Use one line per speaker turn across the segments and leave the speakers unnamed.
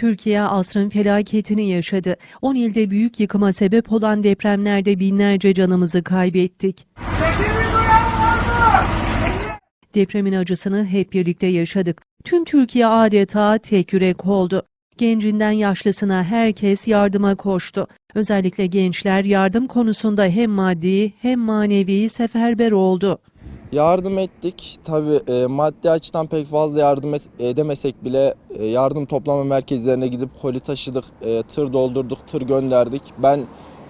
Türkiye asrın felaketini yaşadı. 10 ilde büyük yıkıma sebep olan depremlerde binlerce canımızı kaybettik. Depremin acısını hep birlikte yaşadık. Tüm Türkiye adeta tek yürek oldu. Gencinden yaşlısına herkes yardıma koştu. Özellikle gençler yardım konusunda hem maddi hem manevi seferber oldu.
Yardım ettik. Tabii e, maddi açıdan pek fazla yardım es- edemesek bile e, yardım toplama merkezlerine gidip koli taşıdık, e, tır doldurduk, tır gönderdik. Ben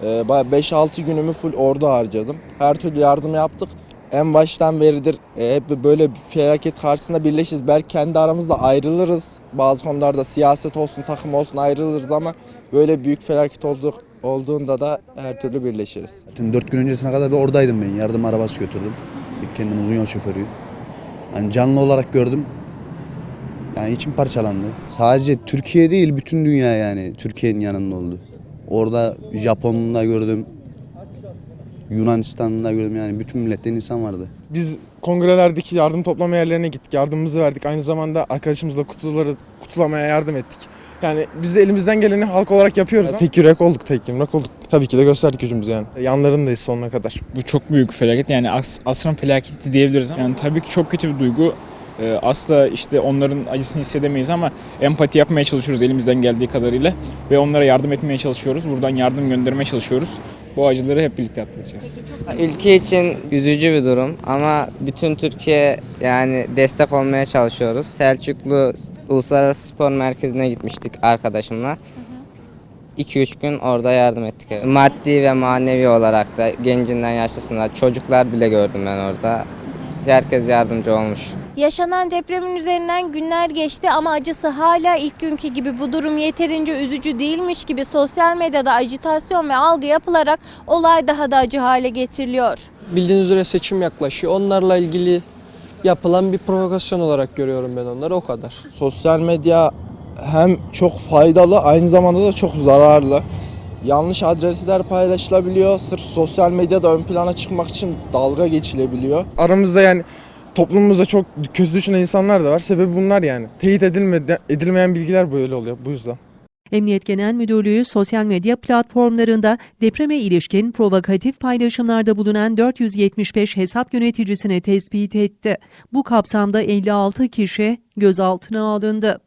e, bayağı 5-6 günümü full orada harcadım. Her türlü yardım yaptık. En baştan beridir e, hep böyle bir felaket karşısında birleşiriz. Belki kendi aramızda ayrılırız. Bazı konularda siyaset olsun, takım olsun ayrılırız ama böyle büyük felaket olduk, olduğunda da her türlü birleşiriz.
Zaten 4 gün öncesine kadar bir oradaydım ben. Yardım arabası götürdüm. İlk kendim uzun yol şoförüyüm. Yani canlı olarak gördüm. Yani içim parçalandı. Sadece Türkiye değil bütün dünya yani Türkiye'nin yanında oldu. Orada Japon'u da gördüm. Yunanistan'ı da gördüm yani bütün milletten insan vardı.
Biz kongrelerdeki yardım toplama yerlerine gittik. Yardımımızı verdik. Aynı zamanda arkadaşımızla kutuları kutulamaya yardım ettik. Yani biz de elimizden geleni halk olarak yapıyoruz. Tek yürek olduk, tek yumruk olduk. Tabii ki de gösterdik gücümüzü yani. Yanlarındayız sonuna kadar.
Bu çok büyük felaket yani as, asrın felaketi diyebiliriz. Yani tabii ki çok kötü bir duygu. Ee, asla işte onların acısını hissedemeyiz ama empati yapmaya çalışıyoruz elimizden geldiği kadarıyla ve onlara yardım etmeye çalışıyoruz. Buradan yardım göndermeye çalışıyoruz. Bu acıları hep birlikte atlatacağız.
Ülke için üzücü bir durum ama bütün Türkiye yani destek olmaya çalışıyoruz. Selçuklu Uluslararası Spor Merkezi'ne gitmiştik arkadaşımla. 2-3 gün orada yardım ettik. Maddi ve manevi olarak da gencinden yaşlısına çocuklar bile gördüm ben orada. Herkes yardımcı olmuş.
Yaşanan depremin üzerinden günler geçti ama acısı hala ilk günkü gibi bu durum yeterince üzücü değilmiş gibi sosyal medyada ajitasyon ve algı yapılarak olay daha da acı hale getiriliyor.
Bildiğiniz üzere seçim yaklaşıyor. Onlarla ilgili yapılan bir provokasyon olarak görüyorum ben onları o kadar.
Sosyal medya hem çok faydalı aynı zamanda da çok zararlı. Yanlış adresler paylaşılabiliyor. Sırf sosyal medyada ön plana çıkmak için dalga geçilebiliyor.
Aramızda yani toplumumuzda çok kötü düşünen insanlar da var. Sebebi bunlar yani. Teyit edilmedi, edilmeyen bilgiler böyle oluyor bu yüzden.
Emniyet Genel Müdürlüğü sosyal medya platformlarında depreme ilişkin provokatif paylaşımlarda bulunan 475 hesap yöneticisini tespit etti. Bu kapsamda 56 kişi gözaltına alındı.